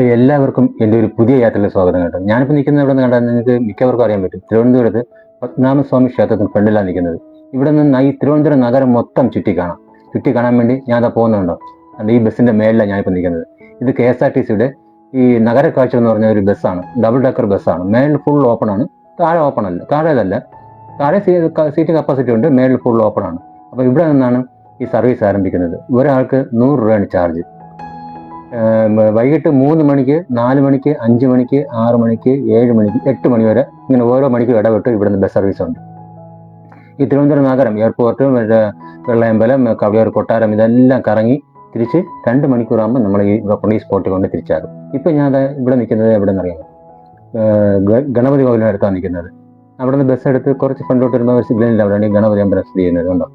അപ്പോൾ എല്ലാവർക്കും എന്റെ ഒരു പുതിയ യാത്രയിലെ സ്വാഗതം കേട്ടോ. ഞാനിപ്പോൾ നിൽക്കുന്നത് ഇവിടെ നിന്ന് കണ്ടാൽ നിങ്ങൾക്ക് മിക്കവർക്കും അറിയാൻ പറ്റും. തിരുവനന്തപുരത്ത് പത്മനാഭസ്വാമി ക്ഷേത്രത്തിന് ഫ്രണ്ടിലാണ് നിൽക്കുന്നത്. ഇവിടെ നിന്ന് ഈ തിരുവനന്തപുരം നഗരം മൊത്തം ചുറ്റി കാണാം. ചുറ്റി കാണാൻ വേണ്ടി ഞാൻ അതാ പോകുന്നുണ്ടോ ഈ ബസ്സിന്റെ മേളിലാണ് ഞാനിപ്പോൾ നിൽക്കുന്നത്. ഇത് കെ എസ് ആർ ടി സിയുടെ ഈ നഗര കാഴ്ച എന്ന് പറഞ്ഞ ഒരു ബസ്സാണ്. ഡബിൾ ഡെക്കർ ബസ്സാണ്. മേളിൽ ഫുൾ ഓപ്പൺ ആണ്. താഴെ ഓപ്പൺ അല്ല. താഴേതല്ല. താഴെ സീറ്റ് കപ്പാസിറ്റി ഉണ്ട്. മേളിൽ ഫുൾ ഓപ്പൺ ആണ്. അപ്പോൾ ഇവിടെ നിന്നാണ് ഈ സർവീസ് ആരംഭിക്കുന്നത്. ഒരാൾക്ക് നൂറ് രൂപയാണ് ചാർജ് വൈകിട്ട് മൂന്ന് മണിക്ക് നാല് മണിക്ക് അഞ്ച് മണിക്ക് ആറ് മണിക്ക് ഏഴ് മണിക്ക് എട്ട് മണി വരെ ഇങ്ങനെ ഓരോ മണിക്കും ഇടപെട്ട് ഇവിടുന്ന് ബസ് സർവീസ് ഉണ്ട്. ഈ തിരുവനന്തപുരം നഗരം എയർപോർട്ട് വെള്ളയമ്പലം കവിയൂർ കൊട്ടാരം ഇതെല്ലാം കറങ്ങി തിരിച്ച് രണ്ട് മണിക്കൂറാകുമ്പോൾ നമ്മൾ ഈ കൊണ്ട് ഈ സ്പോട്ടിൽ കൊണ്ട് തിരിച്ചാകും. ഇപ്പം ഞാൻ ഇവിടെ നിൽക്കുന്നത് എവിടെ നിന്നറിയാം ഗണപതി ഭവനിന്റെ അടുത്താണ് നിൽക്കുന്നത്. അവിടെ നിന്ന് ബസ് എടുത്ത് കുറച്ച് ഫ്രണ്ടോട്ട് വരുമ്പോൾ ഒരു സിഗ്നലിൽ അവിടെയാണ് ഗണപതി അമ്പലം സ്ഥിതി ചെയ്യുന്നത് കണ്ടോ?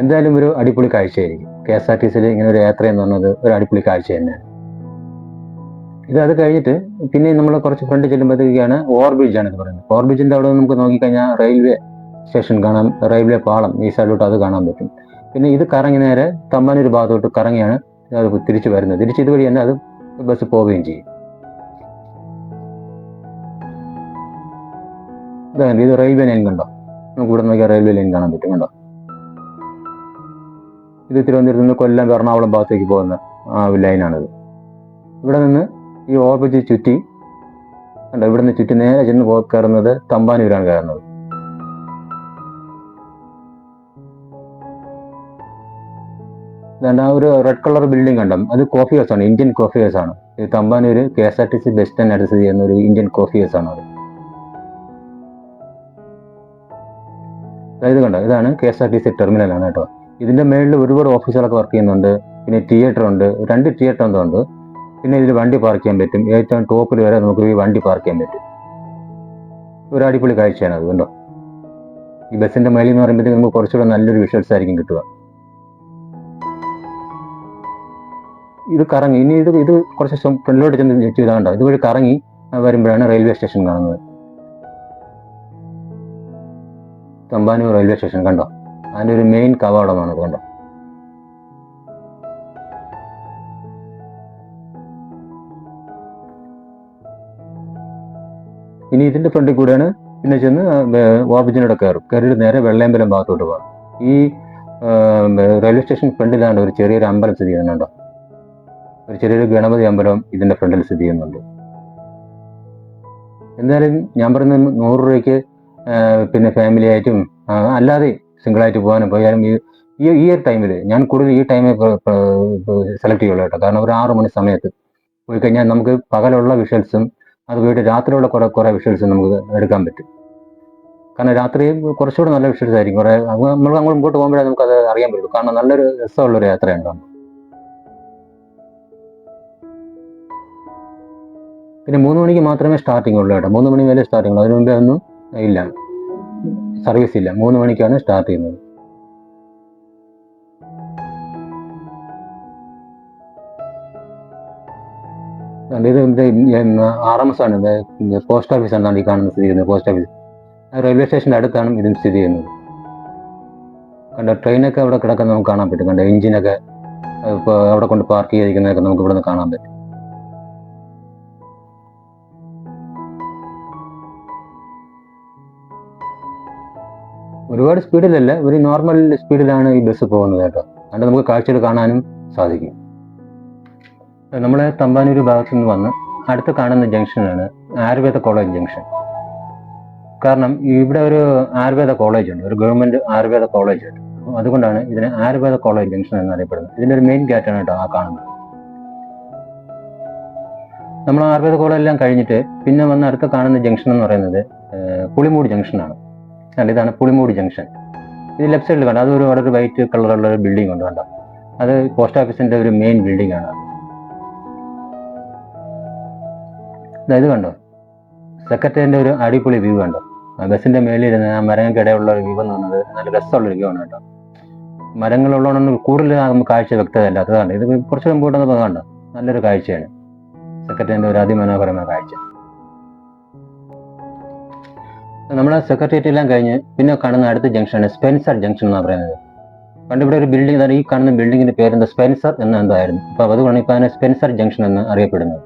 എന്തായാലും ഒരു അടിപൊളി കാഴ്ചയായിരിക്കും. കെ എസ് ആർ ടി സിയിൽ ഇങ്ങനെ ഒരു യാത്ര എന്ന് പറഞ്ഞത് ഒരു അടിപൊളി കാഴ്ച തന്നെയാണ് ഇത് അത് കഴിഞ്ഞിട്ട് പിന്നെ നമ്മൾ കുറച്ച് ഫ്രണ്ട് ചെല്ലുമ്പോഴത്തേക്കാണ് ഓവർ ബ്രിഡ്ജ് ആണ് ഇത് പറയുന്നത്. ഓവർ ബ്രിഡ്ജിന്റെ അവിടെ നമുക്ക് നോക്കിക്കഴിഞ്ഞാൽ റെയിൽവേ സ്റ്റേഷൻ കാണാം റെയിൽവേ പാളം ഈ സൈഡിലോട്ട് അത് കാണാൻ പറ്റും. പിന്നെ ഇത് കറങ്ങി നേരെ തമ്പാനൂർ ഭാഗത്തോട്ട് കറങ്ങിയാണ് അത് തിരിച്ചു വരുന്നത്. തിരിച്ച് ഇതുവഴി തന്നെ അത് ബസ് പോവുകയും ചെയ്യും. ഇത് റെയിൽവേ ലൈൻ കണ്ടോ? നമുക്ക് ഇവിടെ നോക്കിയാൽ റെയിൽവേ ലൈൻ കാണാൻ പറ്റും കണ്ടോ? ഇത് തിരുവനന്തപുരത്ത് നിന്ന് കൊല്ലം എറണാകുളം ഭാഗത്തേക്ക് പോകുന്ന ആ ലൈനാണിത് ഇവിടെ നിന്ന് ഈ ഓർബിറ്റ് ചുറ്റി കണ്ടോ ഇവിടെ നിന്ന് ചുറ്റി നേരെ ചെന്ന് പോ കയറുന്നത് തമ്പാനൂരാണ് കയറുന്നത്. ഇതാണ്ട് ഒരു റെഡ് കളർ ബിൽഡിംഗ് കണ്ടോ അത് കോഫി ഹൗസ് ആണ് ഇന്ത്യൻ കോഫി ഹൗസ് ആണ്. ഈ Thampanoor K S R T C bus stand അടുത്ത് ചെയ്യുന്ന ഒരു ഇന്ത്യൻ കോഫി ഹൗസ് ആണ് അത് ഇത് കണ്ടോ ഇതാണ് K S R T C ടെർമിനലാണ് കേട്ടോ. ഇതിന്റെ മേളിൽ ഒരുപാട് ഓഫീസുകളൊക്കെ വർക്ക് ചെയ്യുന്നുണ്ട്. പിന്നെ തിയേറ്റർ ഉണ്ട്. രണ്ട് തിയേറ്റർ എന്തോ ഉണ്ട്. പിന്നെ ഇതിൽ വണ്ടി പാർക്ക് ചെയ്യാൻ പറ്റും. ഏറ്റവും ടോപ്പിൽ വരെ നമുക്ക് ഈ വണ്ടി പാർക്ക് ചെയ്യാൻ പറ്റും. ഒരു അടിപൊളി കാഴ്ചയാണ് അത് കണ്ടോ? ഈ ബസ്സിന്റെ മേളിൽ എന്ന് പറയുമ്പോഴത്തേക്ക് നമുക്ക് കുറച്ചുകൂടെ നല്ലൊരു വിഷ്വൽസ് ആയിരിക്കും കിട്ടുക. ഇത് കറങ്ങി. ഇനി ഇത് ഇത് കുറച്ച് ഫ്രണ്ടിലോട്ട് ചെന്ന് ചെയ്താണ്ടോ ഇതുവഴി കറങ്ങി വരുമ്പോഴാണ് റെയിൽവേ സ്റ്റേഷൻ കാണുന്നത്. തമ്പാനൂർ റെയിൽവേ സ്റ്റേഷൻ കണ്ടോ? അതിന്റെ ഒരു മെയിൻ കവാടമാണ് കണ്ടോ? ഇനി ഇതിന്റെ ഫ്രണ്ടിൽ കൂടെയാണ് പിന്നെ ചെന്ന് ഓഫീസിനോടെ കയറും. കയറിയിട്ട് നേരെ വെള്ളയമ്പലം ഭാഗത്തോട്ട് പോകാം. ഈ റെയിൽവേ സ്റ്റേഷൻ ഫ്രണ്ടിലാണ് ഒരു ചെറിയൊരു അമ്പലം സ്ഥിതി ചെയ്യുന്നുണ്ടോ ഒരു ചെറിയൊരു ഗണപതി അമ്പലം ഇതിന്റെ ഫ്രണ്ടിൽ സ്ഥിതി ചെയ്യുന്നുണ്ട്. എന്തായാലും ഞാൻ പറയുന്ന നൂറ് രൂപയ്ക്ക് പിന്നെ ഫാമിലി ആയിട്ടും അല്ലാതെ സിംഗിൾ ആയിട്ട് പോകാനും പോയാലും ഈ ഈ ഒരു ടൈമിൽ ഞാൻ കൂടുതൽ ഈ ടൈമിൽ സെലക്ട് ചെയ്യുള്ളൂ കേട്ടോ. കാരണം ഒരു ആറു മണി സമയത്ത് പോയി കഴിഞ്ഞാൽ നമുക്ക് പകലുള്ള വിഷൽസും അത് പോയിട്ട് രാത്രിയുള്ള കുറേ കുറെ വിഷ്വൽസും നമുക്ക് എടുക്കാൻ പറ്റും. കാരണം രാത്രി കുറച്ചുകൂടെ നല്ല വിഷൽസ് ആയിരിക്കും. കുറേ നമ്മൾ അങ്ങോട്ട് പോകുമ്പോഴേ നമുക്ക് അത് അറിയാൻ പറ്റുള്ളൂ. കാരണം നല്ലൊരു രസമുള്ള ഒരു യാത്രയുണ്ടാകും പിന്നെ മൂന്ന് മണിക്ക് മാത്രമേ സ്റ്റാർട്ടിംഗ് ഉള്ളൂ കേട്ടോ. മൂന്ന് മണി വരെ സ്റ്റാർട്ടിംഗ് ഉള്ളൂ. അതിന് മുമ്പേ ഒന്നും ഇല്ല. സർവീസ് ഇല്ല. മൂന്ന് മണിക്കാണ് സ്റ്റാർട്ട് ചെയ്യുന്നത്. ഇത് ആർ എം എസ് ആണ്. പോസ്റ്റ് ഓഫീസ് എന്നാണ് ഈ കാണുന്നത് സ്ഥിതി ചെയ്യുന്നത്. പോസ്റ്റ് ഓഫീസ് റെയിൽവേ സ്റ്റേഷന്റെ അടുത്താണ് ഇതും സ്ഥിതി ചെയ്യുന്നത്. കണ്ട? ട്രെയിനൊക്കെ അവിടെ കിടക്കുന്ന നമുക്ക് കാണാൻ പറ്റും. കണ്ട? എഞ്ചിനൊക്കെ അവിടെ കൊണ്ട് പാർക്ക് ചെയ്തിരിക്കുന്നതൊക്കെ നമുക്ക് ഇവിടെ നിന്ന് കാണാൻ പറ്റും. ഒരുപാട് സ്പീഡിലല്ല ഒരു നോർമൽ സ്പീഡിലാണ് ഈ ബസ് പോകുന്നത് കേട്ടോ. അതുകൊണ്ട് നമുക്ക് കാഴ്ചകൾ കാണാനും സാധിക്കും. നമ്മൾ തമ്പാനൂർ ഭാഗത്തു നിന്ന് വന്ന് അടുത്ത് കാണുന്ന ജംഗ്ഷനാണ് ആയുർവേദ കോളേജ് ജംഗ്ഷൻ. കാരണം ഇവിടെ ഒരു ആയുർവേദ കോളേജ് ഉണ്ട് ഒരു ഗവൺമെന്റ് ആയുർവേദ കോളേജ് ഉണ്ട് അതുകൊണ്ടാണ് ഇതിനെ ആയുർവേദ കോളേജ് ജംഗ്ഷൻ എന്നറിയപ്പെടുന്നത്. ഇതിന്റെ ഒരു മെയിൻ ഗേറ്റാണ് കേട്ടോ ആ കാണുന്നത്. നമ്മൾ ആയുർവേദ കോളേജ് എല്ലാം കഴിഞ്ഞിട്ട് പിന്നെ വന്ന് അടുത്ത് കാണുന്ന ജംഗ്ഷൻ എന്ന് പറയുന്നത് പുളിമൂട് ജംഗ്ഷനാണ്. അല്ല ഇതാണ് പുളിമൂടി ജംഗ്ഷൻ. ഇത് ലെഫ്റ്റ് സൈഡിൽ കണ്ടോ? അതൊരു വളരെ വൈറ്റ് കളറുള്ള ഒരു ബിൽഡിംഗ് ഉണ്ട് കണ്ടോ? അത് പോസ്റ്റ് ഓഫീസിന്റെ ഒരു മെയിൻ ബിൽഡിംഗ് ആണ്. അതായത് കണ്ടോ? സെക്രട്ടറിന്റെ ഒരു അടിപൊളി വ്യൂ കണ്ടോ? ബസ്സിന്റെ മേലിരുന്ന് ആ മരങ്ങൾക്കിടയുള്ള ഒരു വ്യൂ എന്ന് പറയുന്നത് നല്ല രസമുള്ള വ്യൂ ആണ് കേട്ടോ. മരങ്ങളുള്ളതുകൊണ്ട് കൂടുതൽ നമുക്ക് കാഴ്ച വ്യക്തതയല്ല. അതാണ് ഇത് കുറച്ച് മുമ്പോട്ട് കണ്ടോ? നല്ലൊരു കാഴ്ചയാണ്. സെക്രട്ടറിന്റെ ഒരു അതിമനോഹരമായ കാഴ്ച. നമ്മുടെ സെക്രട്ടേറിയറ്റ് എല്ലാം കഴിഞ്ഞ് പിന്നെ കാണുന്ന അടുത്ത ജംഗ്ഷനാണ് സ്പെൻസർ ജംഗ്ഷൻ എന്ന് പറയുന്നത്. പണ്ട് ഇവിടെ ഒരു ബിൽഡിംഗ് ഈ കാണുന്ന ബിൽഡിങ്ങിന്റെ പേര് എന്താ സ്പെൻസർ എന്ന് എന്തായിരുന്നു അപ്പൊ അതുകൊണ്ട് ഇപ്പൊ അതിനെ സ്പെൻസർ ജംഗ്ഷൻ എന്ന് അറിയപ്പെടുന്നത്.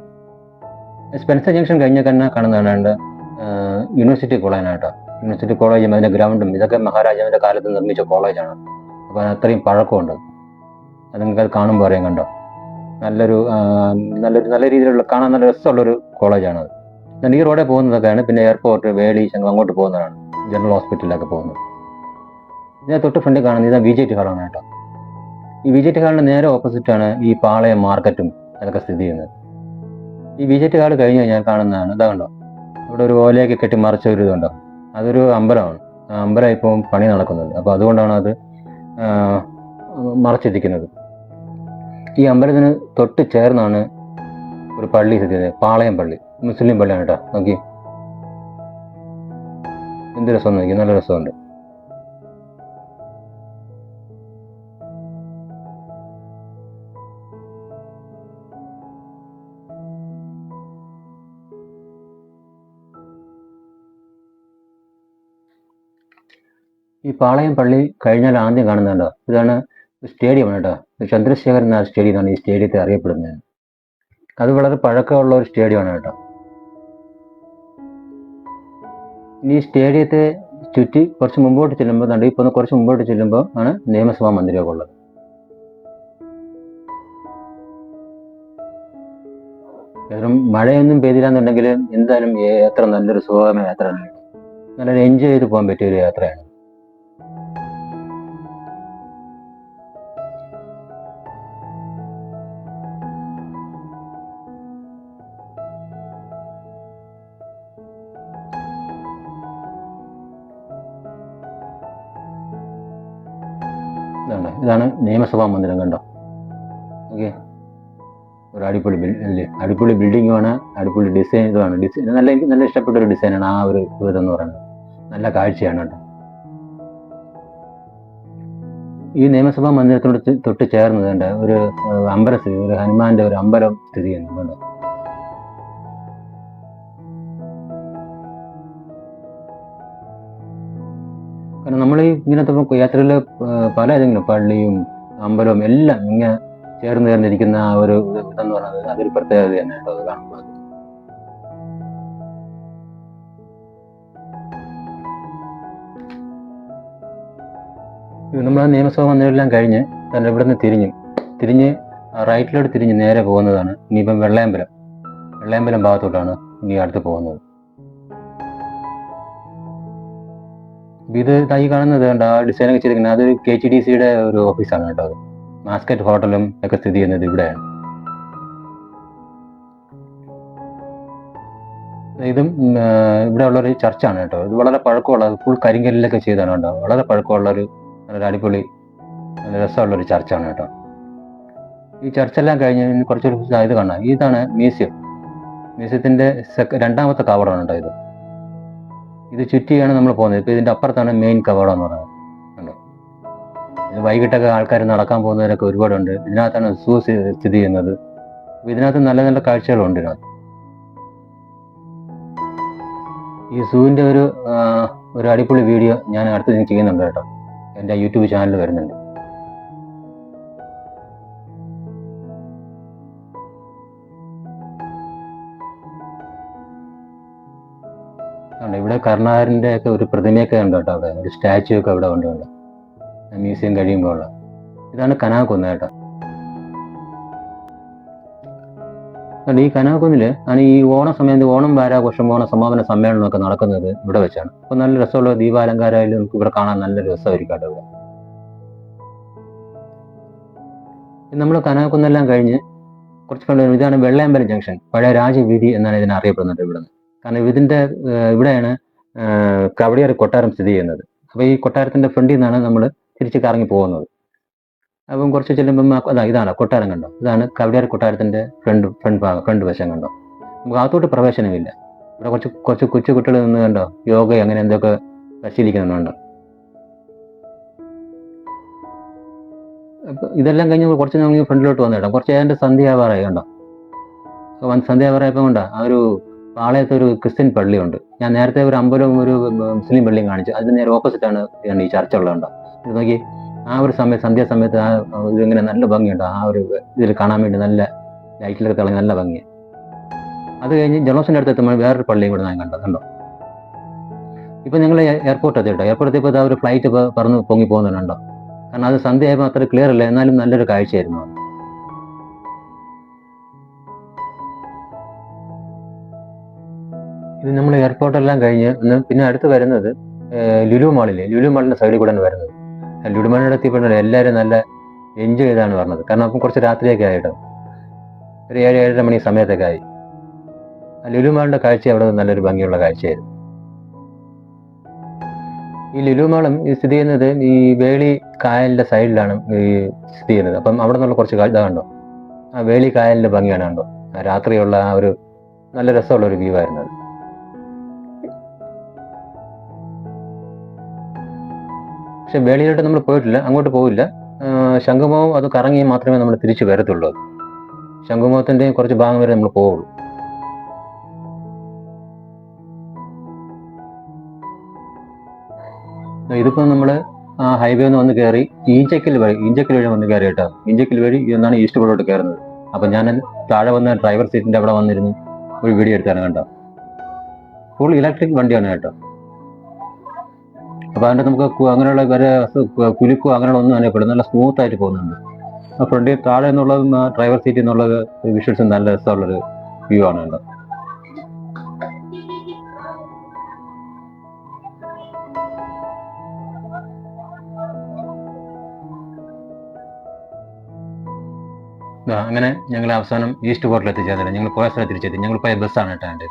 സ്പെൻസർ ജംഗ്ഷൻ കഴിഞ്ഞ തന്നെ കാണുന്നതാണ് യൂണിവേഴ്സിറ്റി കോളേജാട്ടോ യൂണിവേഴ്സിറ്റി കോളേജും അതിന്റെ ഗ്രൗണ്ടും ഇതൊക്കെ മഹാരാജാവിന്റെ കാലത്ത് നിർമ്മിച്ച കോളേജാണ് അപ്പൊ അതിന് അത്രയും പഴക്കമുണ്ട്. അത് നിങ്ങൾക്ക് അത് കാണുമ്പോൾ അറിയാം കണ്ടോ. നല്ലൊരു നല്ലൊരു നല്ല രീതിയിലുള്ള കാണാൻ നല്ല രസമുള്ളൊരു കോളേജാണ് എന്നാൽ ഈ റോഡിൽ പോകുന്നതൊക്കെയാണ് പിന്നെ എയർപോർട്ട് വേളി ഞങ്ങൾ അങ്ങോട്ട് പോകുന്നതാണ്. ജനറൽ ഹോസ്പിറ്റലിലൊക്കെ പോകുന്നത്. ഇതിനെ തൊട്ട് ഫ്രണ്ടിൽ കാണുന്നത് ഇതാ വി ജെ ടി ഹാളാണ് കേട്ടോ. ഈ വി ജെ ടി ഹാളിന് നേരെ ഓപ്പോസിറ്റാണ് ഈ പാളയം മാർക്കറ്റും അതൊക്കെ സ്ഥിതി ചെയ്യുന്നത്. ഈ വി ജെ ടി ഹാൾ കഴിഞ്ഞ് കഴിഞ്ഞാൽ കാണുന്നതാണ് ഇതാ കണ്ടോ? ഇവിടെ ഒരു ഓലയൊക്കെ കെട്ടി മറിച്ച ഒരു ഇതുണ്ടോ? അതൊരു അമ്പലമാണ്. ആ അമ്പലം ഇപ്പം പണി നടക്കുന്നുണ്ട് അപ്പോൾ അതുകൊണ്ടാണ് അത് മറച്ചിരിക്കുന്നത്. ഈ അമ്പലത്തിന് തൊട്ട് ചേർന്നാണ് ഒരു പള്ളി സ്ഥിതി ചെയ്യുന്നത് പാളയം പള്ളി. മുസ്ലിം പള്ളിയാണ് കേട്ടോ. നോക്കി. എന്ത് രസം നോക്കി. നല്ല രസമുണ്ട്. ഈ പാളയം പള്ളി കഴിഞ്ഞാൽ ആദ്യം കാണുന്നുണ്ടോ ഇതാണ് സ്റ്റേഡിയമാണ് കേട്ടോ. ചന്ദ്രശേഖരൻ എന്ന സ്റ്റേഡിയം എന്നാണ് ഈ സ്റ്റേഡിയത്തെ അറിയപ്പെടുന്നത്. അത് വളരെ പഴക്കമുള്ള ഒരു സ്റ്റേഡിയമാണ് കേട്ടോ. ഈ സ്റ്റേഡിയത്തെ ചുറ്റി കുറച്ച് മുമ്പോട്ട് ചെല്ലുമ്പോൾ കണ്ടു ഇപ്പോൾ കുറച്ച് മുമ്പോട്ട് ചെല്ലുമ്പോൾ ആണ് നിയമസഭാ മന്ദിരമൊക്കെ ഉള്ളത്. കാരണം മഴയൊന്നും പെയ്തില്ലാന്നുണ്ടെങ്കിൽ എന്തായാലും യാത്ര നല്ലൊരു സുഖമായ യാത്രയാണ്. നല്ലൊരു എൻജോയ് ചെയ്ത് പോകാൻ പറ്റിയ ഒരു യാത്രയാണ്. ഇതാണ് നിയമസഭാ മന്ദിരം കണ്ടോ? ഓക്കെ. ഒരു അടിപൊളി ബിൽ അല്ലേ? അടിപൊളി ബിൽഡിങ്ങുമാണ് അടിപൊളി ഡിസൈൻ ഇതുമാണ്. ഡിസൈൻ നല്ല എനിക്ക് നല്ല ഇഷ്ടപ്പെട്ട ഒരു ഡിസൈനാണ് ആ ഒരു ഇതെന്ന് പറയുന്നത്. നല്ല കാഴ്ചയാണ് കേട്ടോ. ഈ നിയമസഭാ മന്ദിരത്തിനോട് തൊട്ട് ചേർന്നത് കണ്ട? ഒരു അമ്പലം ഒരു ഹനുമാന്റെ ഒരു അമ്പലം സ്ഥിതി ചെയ്യുന്നുണ്ട് കാരണം നമ്മൾ ഇങ്ങനത്തെ യാത്രയിൽ പല ഏതെങ്കിലും പള്ളിയും അമ്പലവും എല്ലാം ഇങ്ങനെ ചേർന്ന് ചേർന്നിരിക്കുന്ന ആ ഒരു ഇതെന്ന് പറയുന്നത് അതൊരു പ്രത്യേകത തന്നെ അത് കാണുമ്പോൾ നമ്മൾ നിയമസഭ മന്ദിരമെല്ലാം കഴിഞ്ഞ് തന്നെ ഇവിടെ നിന്ന് തിരിഞ്ഞു തിരിഞ്ഞ് റൈറ്റിലോട്ട് തിരിഞ്ഞ് നേരെ പോകുന്നതാണ് ഇനിയിപ്പം വെള്ളയമ്പലം. വെള്ളയമ്പലം ഭാഗത്തോട്ടാണ് ഇനി അടുത്ത് പോകുന്നത്. ഇത് തൈ കാണുന്നത് ആ ഡിസൈൻ ഒക്കെ ചെയ്തിരിക്കുന്നത്. അത് കെ ടി ഡി സിയുടെ ഒരു ഓഫീസാണ് കേട്ടോ അത്. മാസ്കറ്റ് ഹോട്ടലും ഒക്കെ സ്ഥിതി ചെയ്യുന്നത് ഇവിടെയാണ്. ഇതും ഇവിടെ ഉള്ള ഒരു ചർച്ചാണ് കേട്ടോ. ഇത് വളരെ പഴക്കമുള്ള ഫുൾ കരിങ്കല്ലിലൊക്കെ ചെയ്താണ് കേട്ടോ. വളരെ പഴക്കമുള്ള ഒരു നല്ലൊരു അടിപൊളി നല്ല രസമുള്ള ഒരു ചർച്ചാണ് കേട്ടോ. ഈ ചർച്ചെല്ലാം കഴിഞ്ഞ് കുറച്ചൊരു ഇത് കാണാം. ഇതാണ് മ്യൂസിയം. മ്യൂസിയത്തിന്റെ രണ്ടാമത്തെ കവറാണ് കേട്ടോ ഇത്. ഇത് ചുറ്റിയാണ് നമ്മൾ പോകുന്നത്. ഇപ്പോൾ ഇതിന്റെ അപ്പുറത്താണ് മെയിൻ കവാടം എന്ന് പറയുന്നത്. കണ്ടോ? ഇത് വൈകിട്ടൊക്കെ ആൾക്കാർ നടക്കാൻ പോകുന്നവരൊക്കെ ഒരുപാടുണ്ട്. ഇതിനകത്താണ് സൂ സ്ഥി- സ്ഥിതി ചെയ്യുന്നത്. ഇതിനകത്ത് നല്ല നല്ല കാഴ്ചകളുണ്ട് ഇതിനകത്ത്. ഈ സൂവിന്റെ ഒരു ഒരു അടിപൊളി വീഡിയോ ഞാൻ അടുത്ത് ചെയ്യുന്നുണ്ട് കേട്ടോ. എന്റെ യൂട്യൂബ് ചാനൽ വരുന്നുണ്ട്. ഇവിടെ കർണാകരന്റെ ഒക്കെ ഒരു പ്രതിമയൊക്കെ ഉണ്ട് കേട്ടോ അവിടെ? ഒരു സ്റ്റാച്ചു ഒക്കെ അവിടെ ഉണ്ട് ഉണ്ട് മ്യൂസിയം കഴിയുമ്പോൾ ഉള്ള ഇതാണ് കനാകുന്ന് കേട്ടോ. ഈ കനാകുന്നിൽ ആണ് ഈ ഓണ സമയത്ത് ഓണം വാരാഘോഷം ഓണ സമാപന സമ്മേളനമൊക്കെ നടക്കുന്നത് ഇവിടെ വെച്ചാണ്. അപ്പൊ നല്ല രസമുള്ള ദീപാലങ്കാരമായാലും നമുക്ക് ഇവിടെ കാണാൻ നല്ല രസമായിരിക്കും കേട്ടോ ഇവിടെ. നമ്മൾ കനാകുന്നെല്ലാം കഴിഞ്ഞ് കുറച്ച് കണ്ടു ഇതാണ് വെള്ളയമ്പലം ജംഗ്ഷൻ പഴയ രാജവീതി എന്നാണ് ഇതിനെ അറിയപ്പെടുന്നത് ഇവിടുന്ന് കാരണം ഇതിന്റെ ഇവിടെയാണ് കവടിയാർ കൊട്ടാരം സ്ഥിതി ചെയ്യുന്നത്. അപ്പോൾ ഈ കൊട്ടാരത്തിന്റെ ഫ്രണ്ടിൽ നിന്നാണ് നമ്മൾ തിരിച്ച് കറങ്ങി പോകുന്നത്. അപ്പം കുറച്ച് ചെല്ലുമ്പം അതാ ഇതാണ് കൊട്ടാരം കണ്ടോ? ഇതാണ് കവടിയാർ കൊട്ടാരത്തിന്റെ ഫ്രണ്ട് ഫ്രണ്ട് ഭാഗം ഫ്രണ്ട് വശം കണ്ടോ? നമുക്ക് അകത്തോട്ട് പ്രവേശനമില്ല. ഇവിടെ കുറച്ച് കുറച്ച് കൊച്ചു കുട്ടികൾ നിന്ന് കണ്ടോ? യോഗ അങ്ങനെ എന്തൊക്കെ പരിശീലിക്കുന്നുണ്ടോ ഇതെല്ലാം കഴിഞ്ഞ് കുറച്ച് ഞങ്ങൾ ഫ്രണ്ടിലോട്ട് വന്നു കേട്ടോ കുറച്ച് ഏതാണ്ട് സന്ധ്യാവാറായി കണ്ടോ? സന്ധ്യാവാറായപ്പോൾ കണ്ടോ ആ ഒരു പാളയത്ത് ഒരു ക്രിസ്ത്യൻ പള്ളിയുണ്ട്. ഞാൻ നേരത്തെ ഒരു അമ്പലവും ഒരു മുസ്ലിം പള്ളിയും കാണിച്ചു. അതിന് നേരെ ഓപ്പോസിറ്റ് ആണ് ഈ ചർച്ച ഉള്ളത് കണ്ടോ ഇത് നോക്കി ആ ഒരു സമയം സന്ധ്യാസമയത്ത് ആ ഇതിങ്ങനെ നല്ല ഭംഗിയുണ്ട്. ആ ഒരു ഇതിൽ കാണാൻ വേണ്ടി നല്ല ലൈറ്റിലൊക്കെ തിളങ്ങി നല്ല ഭംഗി. അത് കഴിഞ്ഞ് ജലോസിന്റെ അടുത്ത് എത്തുമ്പോൾ വേറൊരു പള്ളിയും കൂടെ ഞാൻ കണ്ടു. ഇപ്പം ഞങ്ങൾ എയർപോർട്ട് എത്തിയിട്ടോ എയർപോർട്ട് എത്തിയപ്പോൾ ഒരു ഫ്ലൈറ്റ് പറന്ന് പൊങ്ങി പോകുന്നുണ്ടോ കാരണം അത് സന്ധ്യയായപ്പോൾ അത്ര ക്ലിയർ അല്ല. എന്നാലും നല്ലൊരു കാഴ്ചയായിരുന്നു ഇത് നമ്മൾ എയർപോർട്ടെല്ലാം കഴിഞ്ഞ് പിന്നെ അടുത്ത് വരുന്നത് ലുലു മാളില്ലേ ലുലു മാളിന്റെ സൈഡിൽ കൂടെ ആണ് വരുന്നത്. ലുലു മാളിന്റെ എത്തിയപ്പോൾ എല്ലാവരും നല്ല എൻജോയ് ചെയ്താണ് പറഞ്ഞത്. കാരണം അപ്പം കുറച്ച് രാത്രിയൊക്കെ ആയിട്ടോ ഒരു ഏഴ് ഏഴര മണി സമയത്തൊക്കെ ആയി. ലുലു മാളിന്റെ കാഴ്ച അവിടെ നല്ലൊരു ഭംഗിയുള്ള കാഴ്ചയായിരുന്നു. ഈ ലുലുമാളം സ്ഥിതി ചെയ്യുന്നത് ഈ വേളി കായലിന്റെ സൈഡിലാണ് ഈ സ്ഥിതി ചെയ്യുന്നത്. അപ്പം അവിടെ നിന്നുള്ള കുറച്ച് കണ്ടോ. ആ വേളി കായലിന്റെ ഭംഗിയാണ് കണ്ടോ. രാത്രിയുള്ള ആ ഒരു നല്ല രസമുള്ള ഒരു വ്യൂ ആയിരുന്നു അത്. പക്ഷെ വേളിയിലോട്ട് നമ്മൾ പോയിട്ടില്ല അങ്ങോട്ട് പോവില്ല. ശംഖുമുഖം അത് കറങ്ങി മാത്രമേ നമ്മൾ തിരിച്ചു വരത്തുള്ളൂ. അത്. കുറച്ച് ഭാഗം വരെ നമ്മൾ പോവുള്ളൂ. ഇതിപ്പോ നമ്മൾ ആ ഹൈവേ ഒന്ന് വന്ന് കയറി ഈഞ്ചക്കൽ വഴി ഈഞ്ചക്കൽ വഴി വന്ന് കയറി കേട്ടോ. ഈഞ്ചക്കൽ വഴി എന്നാണ് ഈസ്റ്റ് ബോർഡോട്ട് കയറുന്നത്. അപ്പൊ ഞാൻ താഴെ വന്ന ഡ്രൈവർ സീറ്റിന്റെ അവിടെ വന്നിരുന്നു ഒരു വീഡിയോ എടുത്താണ് കേട്ടോ ഫുൾ ഇലക്ട്രിക് വണ്ടിയാണ് കേട്ടോ. അപ്പൊ അതിന്റെ നമുക്ക് അങ്ങനെയുള്ള വരെ കുലുക്കോ അങ്ങനെയുള്ള ഒന്നും അനുഭവപ്പെടും നല്ല സ്മൂത്ത് ആയിട്ട് പോകുന്നുണ്ട്. ആ ഫ്രണ്ടിൽ താഴെ എന്നുള്ള ഡ്രൈവർ സീറ്റിൽ എന്നുള്ള വിഷ്വൽസ് നല്ല രസമുള്ളൊരു വ്യൂ ആണ് ഉള്ളത് അങ്ങനെ ഞങ്ങൾ അവസാനം ഈസ്റ്റ് പോർട്ടിൽ എത്തിച്ചേർന്നില്ല. ഞങ്ങൾ പോയ സ്ഥലത്ത് തിരിച്ചെത്തി. ഞങ്ങൾ പോയ ബസ്സാണ് കേട്ടോ എന്റെ